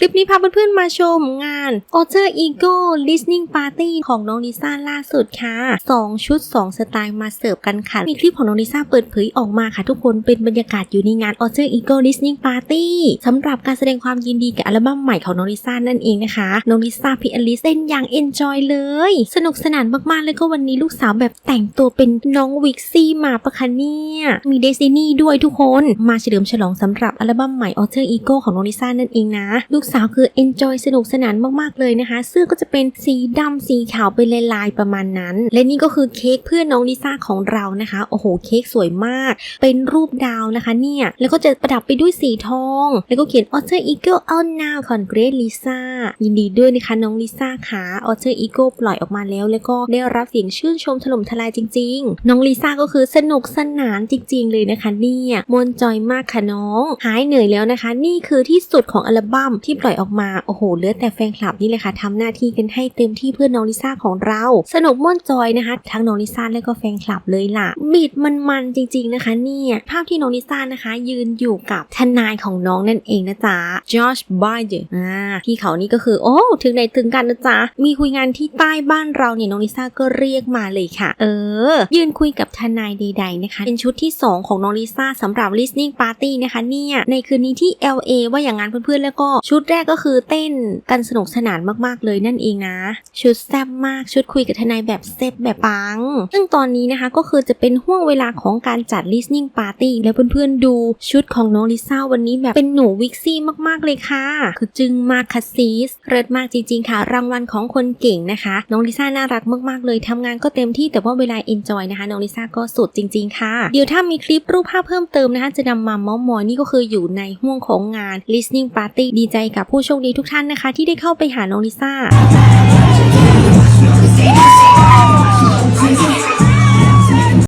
คลิปนี้พาเพื่อนๆมาชมงาน o t e r Ego Listening Party ของน้องลิซ่าล่าสุดค่ะ 2 ชุด 2 สไตล์มาเสิร์ฟกันค่ะ มีคลิปของน้องลิซ่าเปิดเผยออกมาค่ะทุกคนเป็นบรรยากาศอยู่ในงาน o t e r Ego Listening Party สำหรับการแสดงความยินดีกับอัลบั้มใหม่ของน้องลิซ่านั่นเองนะคะ น้องลิซ่าพี่อลิสเต้นอย่าง enjoy เลย สนุกสนานมากๆเลยก็วันนี้ลูกสาวแบบแต่งตัวเป็นน้องวิกซี่มาปะคะเนี่ยมีเดซินี่ด้วยทุกคนมาเฉลิมฉลองสำหรับอัลบั้มใหม่ o t e r Ego ของน้องลิซ่านั่นเองนะลูกสาวคือ enjoy สนุกสนานมากๆเลยนะคะ เสื้อก็จะเป็นสีดำสีขาวเป็นลายๆประมาณนั้น และนี่ก็คือเค้กเพื่อนน้องลิซ่าของเรานะคะ โอ้โห เค้กสวยมาก เป็นรูปดาวนะคะเนี่ย แล้วก็จะประดับไปด้วยสีทอง แล้วก็เขียน Otter Eagle out now congrats Lisa ยินดีด้วยนะคะน้องลิซ่าค่ะ Otter Eagle ปล่อยออกมาแล้ว แล้วก็ได้รับเสียงชื่นชมถล่มทลายจริง ๆ น้องลิซ่าก็คือสนุกสนานจริง ๆ เลยนะคะเนี่ยมวนจอยมากค่ะน้อง หายเหนื่อยแล้วนะคะ นี่คือที่สุดของอัลบั้มที่ปล่อยออกมา โอ้โหเหลือแต่แฟนคลับนี่เลยค่ะทำหน้าที่กันให้เต็มที่เพื่อนน้องลิซ่าของเรา สนุกม่วนจอยนะคะ ทั้งน้องลิซ่าและก็แฟนคลับเลยล่ะ บีดมันๆจริง ๆนะคะเนี่ยภาพที่น้องลิซ่านะคะ ยืนอยู่กับทนายของน้องนั่นเองนะจ๊ะจอชบายเดออ่าพี่เขานี่ก็คือ โอ้ถึงไหนถึงกันนะจ๊ะมีคุยงานที่ใต้บ้านเราเนี่ยน้องลิซ่าก็เรียกมาเลยค่ะ เออ ยืนคุยกับทนายใด ๆนะคะ เป็นชุดที่ 2 ของน้องลิซ่าสำหรับ listening party นะคะเนี่ยในคืนนี้ที่ LA ว่าอย่างนั้นเพื่อนๆแล้วก็ชุดแรกก็คือเต้นกันสนุกสนานมากๆเลยนั่นเองนะ ชุดแซ่บมากชุดคุยกับทนายแบบเซฟแบบปัง ซึ่งตอนนี้นะคะก็คือจะเป็นห่วงเวลาของการจัด listening party แล้วเพื่อนๆดูชุดของน้องลิซ่าวันนี้แบบเป็นหนูวิกซี่มากๆเลยค่ะ คือจึงมากค่ะซีสเริดมากจริงๆค่ะ รางวัลของคนเก่งนะคะ น้องลิซ่าน่ารักมากๆเลยทำงานก็เต็มที่แต่ว่าเวลา enjoy นะคะน้องลิซ่าก็สุดจริง ๆ ค่ะ เดี๋ยวถ้ามีคลิปรูปภาพเพิ่มเติมนะคะ จะนำมาเมาส์มอยนี่ก็คืออยู่ในห่วงของงาน listening party ดีใจกับผู้โชคดีทุกท่านนะคะ ที่ได้เข้าไปหาน้องลิซ่า